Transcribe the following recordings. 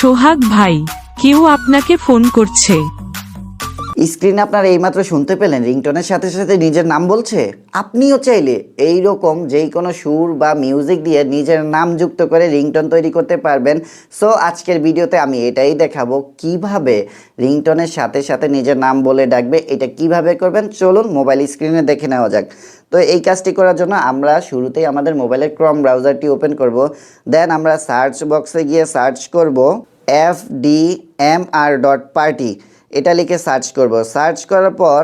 সোহাগ ভাই, কেউ আপনাকে ফোন করছে। স্ক্রিনে আপনারা এইমাত্র শুনতে পেলেন, রিংটনের সাথে সাথে নিজের নাম বলছে? আপনিও চাইলে এই রকম যেই কোনো সুর বা মিউজিক দিয়ে নিজের নাম যুক্ত করে রিংটন তৈরি করতে পারবেন। সো, আজকের ভিডিওতে আমি এটাই দেখাবো, কীভাবে রিংটনের সাথে সাথে নিজের নাম বলে ডাকবে, এটা কীভাবে করবেন, চলুন মোবাইল স্ক্রিনে দেখে নেওয়া যাক। তো, এই কাজটি করার জন্য আমরা শুরুতেই আমাদের মোবাইলের ক্রম ব্রাউজারটি ওপেন করব, দেন আমরা সার্চ বক্সে গিয়ে সার্চ করব। F D M R dot party এটা লিখে সার্চ করব। সার্চ করার পর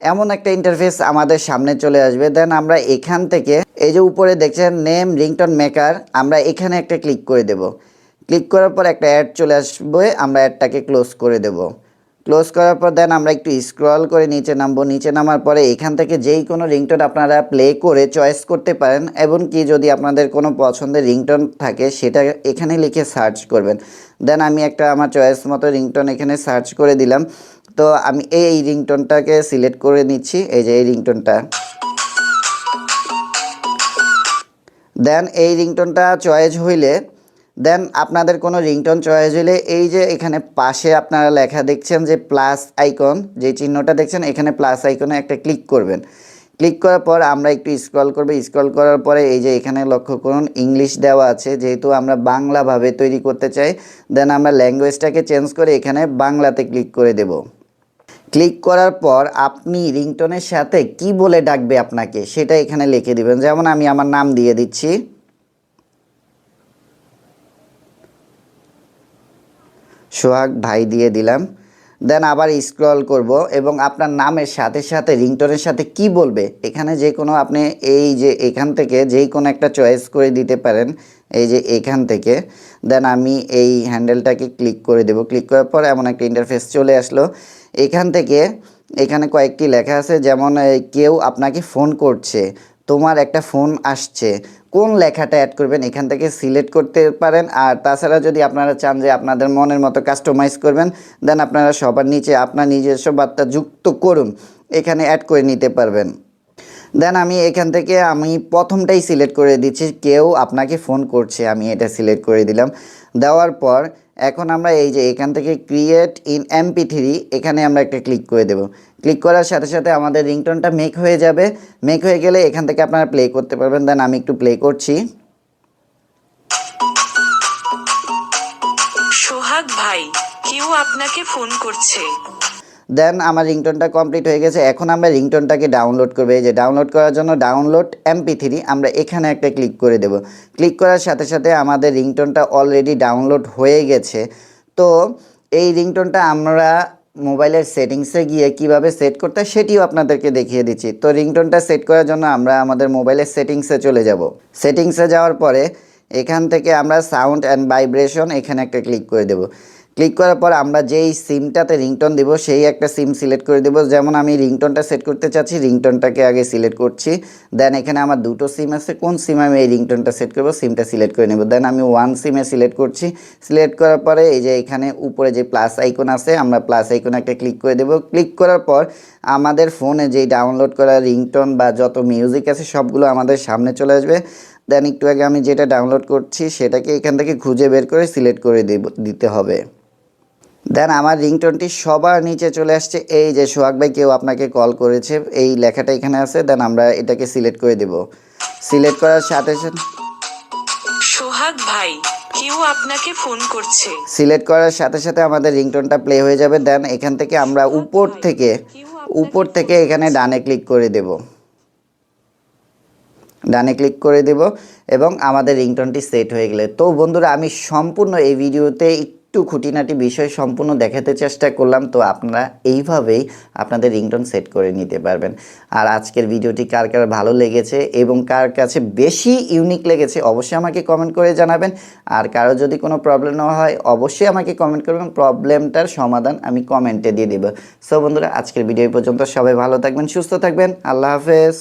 এমন একটা ইন্টারফেস আমাদের সামনে চলে আসবে। দেন আমরা এখান থেকে, এই যে উপরে দেখছেন নেম রিংটন মেকার আমরা এখানে একটা ক্লিক করে দেব। ক্লিক করার পর একটা অ্যাড চলে আসবে, আমরা অ্যাডটাকে ক্লোজ করে দেব। ক্লোজ করার পর দেন আমরা একটু স্ক্রল করে নিচে নামবো। নিচে নামার পরে এখান থেকে যেই কোনো রিংটোন আপনারা প্লে করে চয়েস করতে পারেন, এবং কি যদি আপনাদের কোনো পছন্দের রিংটোন থাকে সেটা এখানে লিখে সার্চ করবেন। দেন আমি একটা আমার চয়েস মতো রিংটোন এখানে সার্চ করে দিলাম। তো আমি এই রিংটোনটাকে সিলেক্ট করে নিচ্ছি, এই যে এই রিংটোনটা। দেন এই রিংটোনটা চয়েস হইলে দেন আপনাদের কোনো রিংটোন চয়েস হইলে এই যে এখানে পাশে আপনারা লেখা দেখছেন যে প্লাস আইকন যে চিহ্নটা দেখছেন, এখানে প্লাস আইকনে একটা ক্লিক করবেন। ক্লিক করার পর আমরা একটু স্ক্রল করব। স্ক্রল করার পরে এই যে এখানে লক্ষ্য করুন ইংলিশ দেওয়া আছে। যেহেতু আমরা বাংলাভাবে তৈরি করতে চাই দেন আমরা ল্যাঙ্গুয়েজটাকে চেঞ্জ করে এখানে বাংলাতে ক্লিক করে দেব। ক্লিক করার পর আপনি রিংটনের সাথে কি বলে ডাকবে আপনাকে, সেটা এখানে লিখে দিবেন। যেমন আমি আমার নাম দিয়ে দিচ্ছি। সোহাগ, ভাই দিয়ে দিলাম। দেন আবার স্ক্রল করব এবং আপনার নামের সাথে সাথে রিংটোনের সাথে কি বলবে? এখানে যে কোনো আপনি এই যে এখান থেকে যেই কোনো একটা চয়েস করে দিতে পারেন, এই যে এখান থেকে। দেন আমি এই হ্যান্ডেলটাকে ক্লিক করে দেব। ক্লিক করার পর এমন একটা ইন্টারফেস চলে আসলো। এখান থেকে এখানে কয়েকটি লেখা আছে, যেমন কেউ আপনাকে ফোন করছে। তোমার একটা ফোন আসছে, কোন লেখাটা অ্যাড করবেন এখান থেকে সিলেক্ট করতে পারেন। আর তাছাড়া যদি আপনারা চান যে আপনাদের মনের মতো কাস্টমাইজ করবেন দেন আপনারা সবার নিচে আপনার নিজস্ব বার্তা যুক্ত করুন, এখানে অ্যাড করে নিতে পারবেন। দেন আমি এখান থেকে আমি প্রথমটাই সিলেক্ট করে দিচ্ছি, কেউ আপনাকে ফোন করছে, আমি এটা সিলেক্ট করে দিলাম। দেওয়ার পর এখন আমরা এই যে এখান থেকে ক্রিয়েট ইন এমপি থ্রি এখানে আমরা একটা ক্লিক করে দেব। ক্লিক করার সাথে সাথে আমাদের রিংটোনটা মেক হয়ে যাবে। মেক হয়ে গেলে এখান থেকে আপনারা প্লে করতে পারবেন। দেন আমি একটু প্লে করছি। সোহাগ ভাই, কেউ আপনাকে ফোন করছে। দেন আমার রিংটোনটা কমপ্লিট হয়ে গেছে। এখন আমরা রিংটোনটাকে ডাউনলোড করব। এই যে ডাউনলোড করার জন্য ডাউনলোড এমপি থ্রি আমরা এখানে একটা ক্লিক করে দেব। ক্লিক করার সাথে সাথে আমাদের রিংটোনটা অলরেডি ডাউনলোড হয়ে গেছে। তো এই রিংটোনটা আমরা মোবাইলের সেটিংসে গিয়ে কীভাবে সেট করতে হয় সেটিও আপনাদেরকে দেখিয়ে দিচ্ছি। তো রিংটোনটা সেট করার জন্য আমরা আমাদের মোবাইলের সেটিংসে চলে যাব। সেটিংসে যাওয়ার পরে এখান থেকে আমরা সাউন্ড অ্যান্ড ভাইব্রেশন এখানে একটা ক্লিক করে দেব। ক্লিক করার পর আমরা যেই সিমটাতে রিংটোন দিব, সেই একটা সিম সিলেক্ট করে দেব। যেমন আমি রিংটোনটা সেট করতে চাচ্ছি, রিংটোনটাকে আগে সিলেক্ট করছি। দেন এখানে আমার দুটো সিম আছে, কোন সিম আমি এই রিংটোনটা সেট করব, সিমটা সিলেক্ট করে নেব। দেন আমি ওয়ান সিমে সিলেক্ট করছি। সিলেক্ট করার পরে এই যে এখানে উপরে যে প্লাস আইকন আছে, আমরা প্লাস আইকনে একটা ক্লিক করে দেব। ক্লিক করার পর আমাদের ফোনে যেই ডাউনলোড করা রিংটোন বা যত মিউজিক আছে, সবগুলো আমাদের সামনে চলে আসবে। দেন একটু আগে আমি যেটা ডাউনলোড করছি, সেটাকে এখান থেকে খুঁজে বের করে সিলেক্ট করে দেব, দিতে হবে। দেন আমার রিংটোনটি সবার নিচে চলে আসছে। এই যে সোহাগ ভাই কেউ আপনাকে কল করেছে এই লেখাটা এখানে আছে দেন আমরা এটাকে সিলেক্ট করে দেব। সিলেক্ট করার সাথে সাথে সোহাগ ভাই কেউ আপনাকে ফোন করছে। সিলেক্ট করার সাথে সাথে আমাদের রিংটোনটা প্লে হয়ে যাবে দেন এখান থেকে আমরা উপর থেকে উপর থেকে এখানে ডানে ক্লিক করে দেব। ডানে ক্লিক করে দেব এবং আমাদের রিংটোনটি সেট হয়ে গেলে। তো বন্ধুরা আমি সম্পূর্ণ এই ভিডিওতে একটু খুঁটিনাটি বিষয় সম্পূর্ণ দেখাতে চেষ্টা করলাম, তো আপনারা এইভাবেই আপনাদের রিংটোন সেট করে নিতে পারবেন। আর আজকের ভিডিওটি কার কার ভালো লেগেছে এবং কার কাছে বেশি ইউনিক লেগেছে অবশ্যই আমাকে কমেন্ট করে জানাবেন। আর কারও যদি কোনো প্রবলেম না হয়, অবশ্যই আমাকে কমেন্ট করবেন। প্রবলেমটার সমাধান আমি কমেন্টে দিয়ে দেবো। সো বন্ধুরা, আজকের ভিডিও পর্যন্ত। সবাই ভালো থাকবেন, সুস্থ থাকবেন। আল্লাহ হাফেজ।